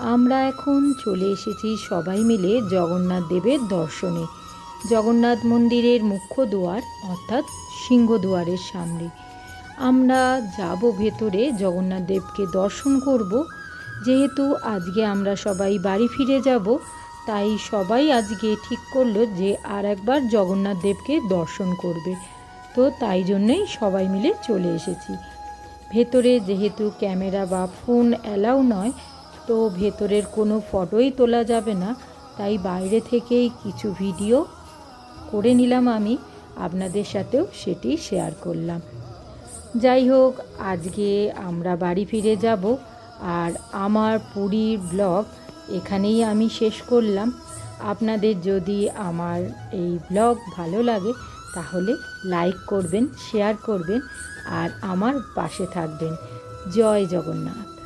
আমরা এখন চলে এসেছি সবাই মিলে জগন্নাথ দেবের দর্শনে। জগন্নাথ মন্দিরের মুখ্য দুয়ার, অর্থাৎ সিংহদুয়ারের সামনে। আমরা যাব ভেতরে, জগন্নাথ দেবকে দর্শন করব। যেহেতু আজকে আমরা সবাই বাড়ি ফিরে যাব, তাই সবাই আজকে ঠিক করল যে আর একবার জগন্নাথ দেবকে দর্শন করবে। তো তাই জন্যই সবাই মিলে চলে এসেছি। ভেতরে যেহেতু ক্যামেরা বা ফোন অ্যালাউ নয় তো ভেতরের কোনো ফটোই তোলা যাবে না। তাই বাইরে থেকেই কিছু ভিডিও করে নিলাম আমি। আপনাদের সাথেও সেটি শেয়ার করলাম। যাই হোক, আজকে আমরা বাড়ি ফিরে যাব আর আমার পুরীর ব্লগ এখানেই আমি শেষ করলাম। আপনাদের যদি আমার এই ব্লগ ভালো লাগে, তাহলে লাইক করবেন, শেয়ার করবেন আর আমার পাশে থাকবেন। জয় জগন্নাথ।